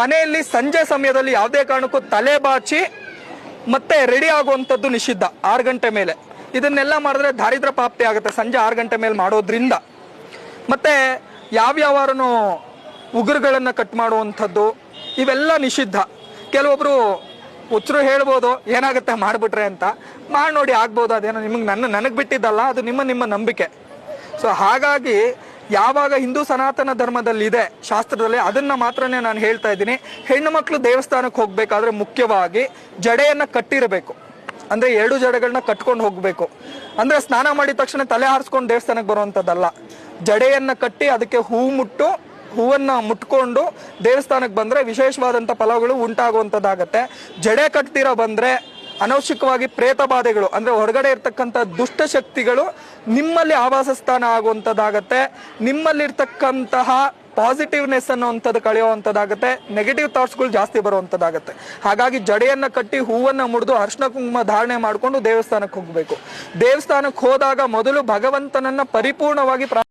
ಮನೆಯಲ್ಲಿ ಸಂಜೆ ಸಮಯದಲ್ಲಿ ಯಾವುದೇ ಕಾರಣಕ್ಕೂ ತಲೆ ಬಾಚಿ ಮತ್ತೆ ರೆಡಿ ಆಗುವಂಥದ್ದು ನಿಷಿದ್ಧ, ಆರು ಗಂಟೆ ಮೇಲೆ. ಇದನ್ನೆಲ್ಲ ಮಾಡಿದ್ರೆ ದಾರಿದ್ರ ಪ್ರಾಪ್ತಿ ಆಗುತ್ತೆ ಸಂಜೆ ಆರು ಗಂಟೆ ಮೇಲೆ ಮಾಡೋದ್ರಿಂದ. ಮತ್ತೆ ಯಾವ್ಯಾವಾರನು ಉಗುರುಗಳನ್ನು ಕಟ್ ಮಾಡುವಂಥದ್ದು, ಇವೆಲ್ಲ ನಿಷಿದ್ಧ. ಕೆಲವೊಬ್ರು ಹುಚ್ಚರು ಹೇಳ್ಬೋದು, ಏನಾಗುತ್ತೆ ಮಾಡಿಬಿಟ್ರೆ ಅಂತ. ಮಾಡಿ ನೋಡಿ ಆಗ್ಬೋದು, ಅದೇನೋ ನಿಮಗೆ ನನ್ನ, ನನಗೆ ಬಿಟ್ಟಿದ್ದಲ್ಲ, ಅದು ನಿಮ್ಮ ನಿಮ್ಮ ನಂಬಿಕೆ. ಸೊ ಹಾಗಾಗಿ ಯಾವಾಗ ಹಿಂದೂ ಸನಾತನ ಧರ್ಮದಲ್ಲಿ ಇದೆ ಶಾಸ್ತ್ರದಲ್ಲಿ ಅದನ್ನ ಮಾತ್ರನೇ ನಾನು ಹೇಳ್ತಾ ಇದ್ದೀನಿ. ಹೆಣ್ಣು ಮಕ್ಕಳು ದೇವಸ್ಥಾನಕ್ಕೆ ಹೋಗ್ಬೇಕಾದ್ರೆ ಮುಖ್ಯವಾಗಿ ಜಡೆಯನ್ನ ಕಟ್ಟಿರಬೇಕು. ಅಂದ್ರೆ ಎರಡು ಜಡೆಗಳನ್ನ ಕಟ್ಕೊಂಡು ಹೋಗ್ಬೇಕು. ಅಂದ್ರೆ ಸ್ನಾನ ಮಾಡಿದ ತಕ್ಷಣ ತಲೆ ಹಾರಿಸ್ಕೊಂಡು ದೇವಸ್ಥಾನಕ್ಕೆ ಬರುವಂತದ್ದಲ್ಲ. ಜಡೆಯನ್ನ ಕಟ್ಟಿ ಅದಕ್ಕೆ ಹೂ ಮುಟ್ಟು, ಹೂವನ್ನ ಮುಟ್ಕೊಂಡು ದೇವಸ್ಥಾನಕ್ಕೆ ಬಂದ್ರೆ ವಿಶೇಷವಾದಂತ ಫಲಗಳು ಉಂಟಾಗುವಂತದ್ದಾಗತ್ತೆ. ಜಡೆ ಕಟ್ತಿರೋ ಬಂದ್ರೆ ಅನವಶ್ಯಕವಾಗಿ ಪ್ರೇತ ಬಾಧೆಗಳು, ಅಂದ್ರೆ ಹೊರಗಡೆ ಇರ್ತಕ್ಕಂಥ ದುಷ್ಟ ಶಕ್ತಿಗಳು ನಿಮ್ಮಲ್ಲಿ ಆವಾಸ ಸ್ಥಾನ ಆಗುವಂಥದ್ದಾಗತ್ತೆ. ನಿಮ್ಮಲ್ಲಿರ್ತಕ್ಕಂತಹ ಪಾಸಿಟಿವ್ನೆಸ್ ಅನ್ನುವಂಥದ್ದು ಕಳೆಯುವಂಥದ್ದಾಗತ್ತೆ. ನೆಗೆಟಿವ್ ಥಾಟ್ಸ್ಗಳು ಜಾಸ್ತಿ ಬರುವಂಥದ್ದಾಗತ್ತೆ. ಹಾಗಾಗಿ ಜಡೆಯನ್ನು ಕಟ್ಟಿ ಹೂವನ್ನು ಮುಡಿದು ಅರ್ಶನ ಕುಂಕುಮ ಧಾರಣೆ ಮಾಡಿಕೊಂಡು ದೇವಸ್ಥಾನಕ್ಕೆ ಹೋಗಬೇಕು. ದೇವಸ್ಥಾನಕ್ಕೆ ಹೋದಾಗ ಮೊದಲು ಭಗವಂತನನ್ನು ಪರಿಪೂರ್ಣವಾಗಿ ಪ್ರಾ